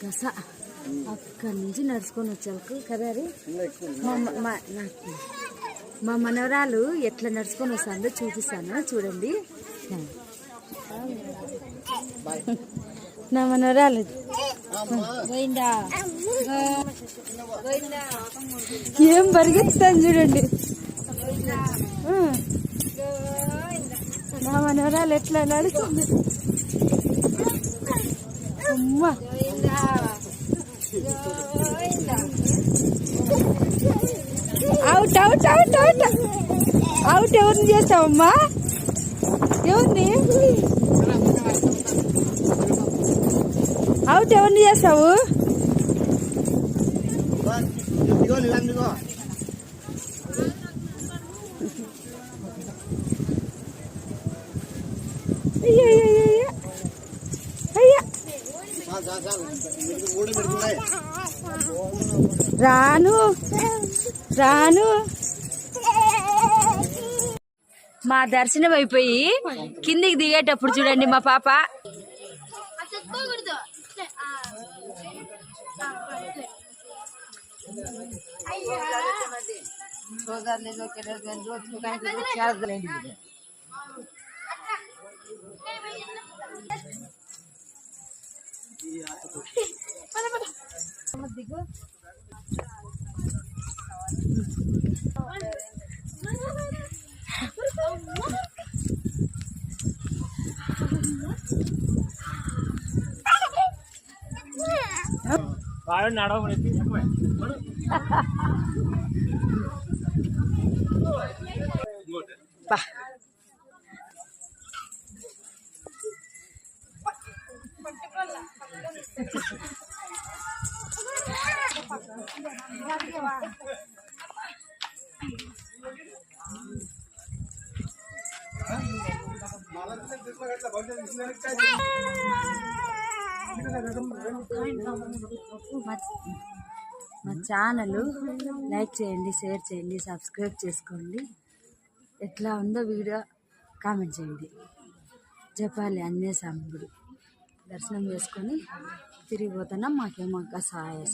గస అక్కడి నుంచి నడుచుకొని వచ్చాకు కదా అది? మా నాకు మా మనవరాలు ఎట్లా నడుచుకొని వస్తుందో చూపిస్తాను. చూడండి. నా మనవరాలు. ఏం పరిగెత్తాను చూడండి. నా మనవరాలు ఎట్లా నడుస్తుంది అమ్మా. Out out out out out ఎవరిని చేస్తావమ్మా ఎవరిని? అవుట్ ఎవరిని చేస్తావు అయ్యా అయ్యా అయ్యా రాను రాను. మా దర్శనం అయిపోయి కిందికి దిగేటప్పుడు చూడండి మా పాప. బా మా మా ఛానల్ లైక్ చేయండి షేర్ చేయండి సబ్స్క్రైబ్ చేసుకోండి. ఎట్లా ఉందో వీడియో కామెంట్ చేయండి. జపాలి అన్నే గుడి దర్శనం చేసుకొని తిరిగిపోతున్నాం మాకేమో సహాయం